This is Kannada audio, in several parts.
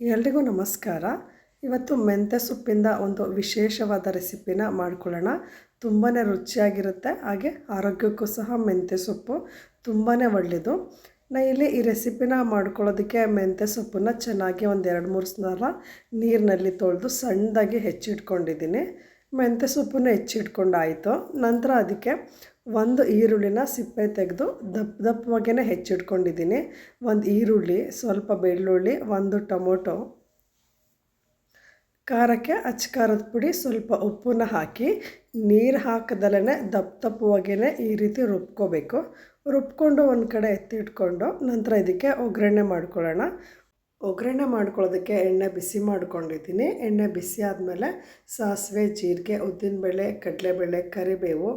ಎಲ್ರಿಗೂ ನಮಸ್ಕಾರ. ಇವತ್ತು ಮೆಂತ್ಯ ಸೊಪ್ಪಿಂದ ಒಂದು ವಿಶೇಷವಾದ ರೆಸಿಪಿನ ಮಾಡ್ಕೊಳ್ಳೋಣ. ತುಂಬಾ ರುಚಿಯಾಗಿರುತ್ತೆ, ಹಾಗೆ ಆರೋಗ್ಯಕ್ಕೂ ಸಹ ಮೆಂತ್ಯ ಸೊಪ್ಪು ತುಂಬಾ ಒಳ್ಳೆಯದು. ನಾ ಇಲ್ಲಿ ಈ ರೆಸಿಪಿನ ಮಾಡ್ಕೊಳ್ಳೋದಕ್ಕೆ ಮೆಂತ್ಯ ಸೊಪ್ಪನ್ನು ಚೆನ್ನಾಗಿ ಒಂದು ಎರಡು ಮೂರು ಸಲ ನೀರಿನಲ್ಲಿ ತೊಳೆದು ಸಣ್ಣದಾಗಿ ಹೆಚ್ಚಿಟ್ಕೊಂಡಿದ್ದೀನಿ. ಮೆಂತ್ಯ ಸೊಪ್ಪನ್ನು ಹೆಚ್ಚಿಟ್ಕೊಂಡಾಯಿತು. ನಂತರ ಅದಕ್ಕೆ ಒಂದು ಈರುಳ್ಳಿನ ಸಿಪ್ಪೆ ತೆಗೆದು ದಪ್ಪ ದಪ್ಪವಾಗೇ ಹೆಚ್ಚಿಟ್ಕೊಂಡಿದ್ದೀನಿ. ಒಂದು ಈರುಳ್ಳಿ, ಸ್ವಲ್ಪ ಬೆಳ್ಳುಳ್ಳಿ, ಒಂದು ಟೊಮೊಟೊ, ಖಾರಕ್ಕೆ ಅಚ್ಚ ಖಾರದ ಪುಡಿ, ಸ್ವಲ್ಪ ಉಪ್ಪನ್ನ ಹಾಕಿ ನೀರು ಹಾಕದಲ್ಲೇ ದಪ್ಪ ದಪ್ಪವಾಗೇ ಈ ರೀತಿ ರುಬ್ಕೋಬೇಕು. ರುಬ್ಕೊಂಡು ಒಂದು ಕಡೆ ಎತ್ತಿಟ್ಕೊಂಡು ನಂತರ ಇದಕ್ಕೆ ಒಗ್ಗರಣೆ ಮಾಡ್ಕೊಳ್ಳೋಣ. ಒಗ್ಗರಣೆ ಮಾಡ್ಕೊಳ್ಳೋದಕ್ಕೆ ಎಣ್ಣೆ ಬಿಸಿ ಮಾಡ್ಕೊಂಡಿದ್ದೀನಿ. ಎಣ್ಣೆ ಬಿಸಿ ಆದಮೇಲೆ ಸಾಸಿವೆ, ಜೀರಿಗೆ, ಉದ್ದಿನಬೇಳೆ, ಕಡಲೆಬೇಳೆ, ಕರಿಬೇವು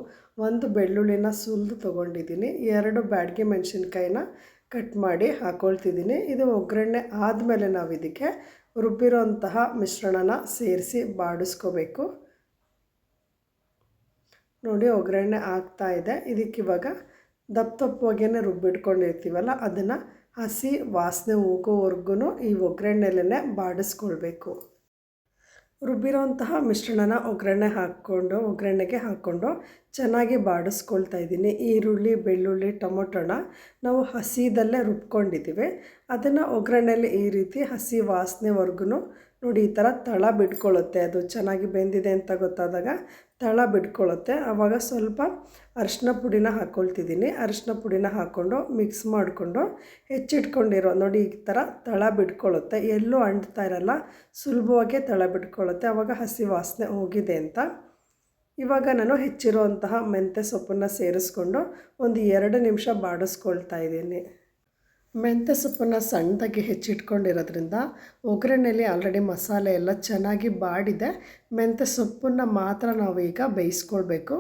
ಒಂದು ಬೆಳ್ಳುಳ್ಳಿನ ಸುಲಿದು ತೊಗೊಂಡಿದ್ದೀನಿ. ಎರಡು ಬ್ಯಾಡ್ಗೆ ಮೆಣಸಿನ್ಕಾಯಿನ ಕಟ್ ಮಾಡಿ ಹಾಕ್ಕೊಳ್ತಿದ್ದೀನಿ ಇದು ಒಗ್ಗರಣೆ ಆದಮೇಲೆ ನಾವು ಇದಕ್ಕೆ ರುಬ್ಬಿರೋಂತಹ ಮಿಶ್ರಣನ ಸೇರಿಸಿ ಬಾಡಿಸ್ಕೋಬೇಕು. ನೋಡಿ, ಒಗ್ಗರಣೆ ಆಗ್ತಾ ಇದೆ. ಇದಕ್ಕಿವಾಗ ದಪ್ಪ ದಪ್ಪವಾಗೇ ರುಬ್ಬಿಟ್ಕೊಂಡಿರ್ತೀವಲ್ಲ, ಅದನ್ನು ಹಸಿ ವಾಸನೆ ಹೋಗೋವರೆಗೂ ಈ ಒಗ್ಗರಣೆಲೇ ಬಾಡಿಸ್ಕೊಳ್ಬೇಕು. ರುಬ್ಬಿರೋಂತಹ ಮಿಶ್ರಣನ ಒಗ್ಗರಣೆ ಹಾಕ್ಕೊಂಡು, ಒಗ್ಗರಣೆಗೆ ಹಾಕ್ಕೊಂಡು ಚೆನ್ನಾಗಿ ಬಾಡಿಸ್ಕೊಳ್ತಾ ಇದ್ದೀನಿ. ಈರುಳ್ಳಿ, ಬೆಳ್ಳುಳ್ಳಿ, ಟೊಮೊಟೊನ ನಾವು ಹಸಿದಲ್ಲೇ ರುಬ್ಕೊಂಡಿದ್ದೀವಿ. ಅದನ್ನು ಒಗ್ಗರಣೆಯಲ್ಲಿ ಈ ರೀತಿ ಹಸಿ ವಾಸನೆವರೆಗೂ ನೋಡಿ, ಈ ಥರ ತಳ ಬಿಟ್ಕೊಳ್ಳುತ್ತೆ. ಅದು ಚೆನ್ನಾಗಿ ಬೆಂದಿದೆ ಅಂತ ಗೊತ್ತಾದಾಗ ತಳ ಬಿಟ್ಕೊಳ್ಳುತ್ತೆ. ಆವಾಗ ಸ್ವಲ್ಪ ಅರಿಶಿನ ಪುಡಿನ ಹಾಕ್ಕೊಳ್ತಿದ್ದೀನಿ ಅರಿಶಿನ ಪುಡಿನ ಹಾಕ್ಕೊಂಡು ಮಿಕ್ಸ್ ಮಾಡಿಕೊಂಡು ಹೆಚ್ಚಿಟ್ಕೊಂಡಿರೋ, ನೋಡಿ, ಈ ಥರ ತಳ ಬಿಟ್ಕೊಳ್ಳುತ್ತೆ. ಎಲ್ಲೂ ಅಂಟ್ತಾ ಇರಲ್ಲ, ಸುಲಭವಾಗಿ ತಳ ಬಿಟ್ಕೊಳ್ಳುತ್ತೆ. ಆವಾಗ ಹಸಿ ವಾಸನೆ ಹೋಗಿದೆ ಅಂತ. ಇವಾಗ ನಾನು ಹೆಚ್ಚಿರುವಂತಹ ಮೆಂತ್ಯ ಸೊಪ್ಪನ್ನು ಸೇರಿಸ್ಕೊಂಡು ಒಂದು ಎರಡು ನಿಮಿಷ ಬಾಡಿಸ್ಕೊಳ್ತಾ ಇದ್ದೀನಿ. ಮೆಂತ್ಯ ಸೊಪ್ಪನ್ನು ಸಣ್ಣದಾಗಿ ಹೆಚ್ಚಿಟ್ಕೊಂಡಿರೋದ್ರಿಂದ ಒಗ್ಗರಣೆಯಲ್ಲಿ ಆಲ್ರೆಡಿ ಮಸಾಲೆ ಎಲ್ಲ ಚೆನ್ನಾಗಿ ಬಾಡಿದೆ. ಮೆಂತ್ಯ ಸೊಪ್ಪನ್ನು ಮಾತ್ರ ನಾವು ಈಗ ಬೇಯಿಸ್ಕೊಳ್ಬೇಕು.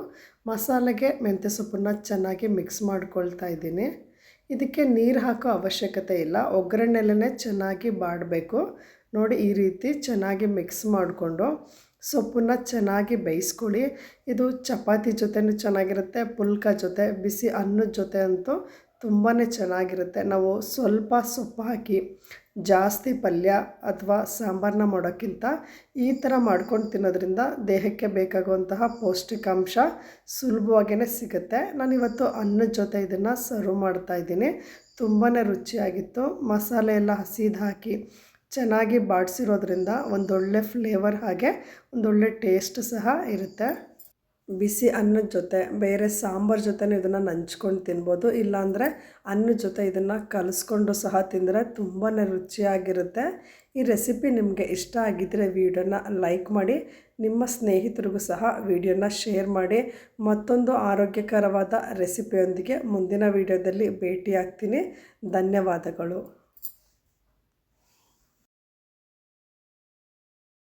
ಮಸಾಲೆಗೆ ಮೆಂತ್ಯ ಸೊಪ್ಪನ್ನು ಚೆನ್ನಾಗಿ ಮಿಕ್ಸ್ ಮಾಡ್ಕೊಳ್ತಾ ಇದ್ದೀನಿ. ಇದಕ್ಕೆ ನೀರು ಹಾಕೋ ಅವಶ್ಯಕತೆ ಇಲ್ಲ. ಒಗ್ಗರಣೆಲ್ಲೇ ಚೆನ್ನಾಗಿ ಬಾಡಬೇಕು. ನೋಡಿ ಈ ರೀತಿ ಚೆನ್ನಾಗಿ ಮಿಕ್ಸ್ ಮಾಡಿಕೊಂಡು ಸೊಪ್ಪನ್ನು ಚೆನ್ನಾಗಿ ಬೇಯಿಸ್ಕೊಳ್ಳಿ. ಇದು ಚಪಾತಿ ಜೊತೆನೂ ಚೆನ್ನಾಗಿರುತ್ತೆ, ಪುಲ್ಕ ಜೊತೆ, ಬಿಸಿ ಅನ್ನದ ಜೊತೆ ಅಂತೂ ತುಂಬಾ ಚೆನ್ನಾಗಿರುತ್ತೆ. ನಾವು ಸ್ವಲ್ಪ ಸೊಪ್ಪು ಹಾಕಿ, ಜಾಸ್ತಿ ಪಲ್ಯ ಅಥವಾ ಸಾಂಬಾರನ್ನ ಮಾಡೋಕ್ಕಿಂತ ಈ ಥರ ಮಾಡ್ಕೊಂಡು ತಿನ್ನೋದ್ರಿಂದ ದೇಹಕ್ಕೆ ಬೇಕಾಗುವಂತಹ ಪೌಷ್ಟಿಕಾಂಶ ಸುಲಭವಾಗಿಯೇ ಸಿಗುತ್ತೆ. ನಾನಿವತ್ತು ಅನ್ನದ ಜೊತೆ ಇದನ್ನು ಸರ್ವ್ ಮಾಡ್ತಾಯಿದ್ದೀನಿ ತುಂಬಾ ರುಚಿಯಾಗಿತ್ತು. ಮಸಾಲೆ ಎಲ್ಲ ಹಸಿದು ಹಾಕಿ ಚೆನ್ನಾಗಿ ಬಾಡಿಸಿರೋದ್ರಿಂದ ಒಂದೊಳ್ಳೆ ಫ್ಲೇವರ್ ಹಾಗೆ ಒಂದೊಳ್ಳೆ ಟೇಸ್ಟ್ ಸಹ ಇರುತ್ತೆ. ಬಿಸಿ ಅನ್ನದ ಜೊತೆ, ಬೇರೆ ಸಾಂಬಾರು ಜೊತೆನೂ ಇದನ್ನು ನಂಚ್ಕೊಂಡು ತಿನ್ಬೋದು. ಇಲ್ಲಾಂದರೆ ಅನ್ನದ ಜೊತೆ ಇದನ್ನು ಕಲಿಸ್ಕೊಂಡು ಸಹ ತಿಂದರೆ ತುಂಬಾ ರುಚಿಯಾಗಿರುತ್ತೆ. ಈ ರೆಸಿಪಿ ನಿಮಗೆ ಇಷ್ಟ ಆಗಿದ್ದರೆ ವಿಡಿಯೋನ ಲೈಕ್ ಮಾಡಿ, ನಿಮ್ಮ ಸ್ನೇಹಿತರಿಗೂ ಸಹ ವಿಡಿಯೋನ ಶೇರ್ ಮಾಡಿ. ಮತ್ತೊಂದು ಆರೋಗ್ಯಕರವಾದ ರೆಸಿಪಿಯೊಂದಿಗೆ ಮುಂದಿನ ವಿಡಿಯೋದಲ್ಲಿ ಭೇಟಿಯಾಗ್ತೀನಿ. ಧನ್ಯವಾದಗಳು.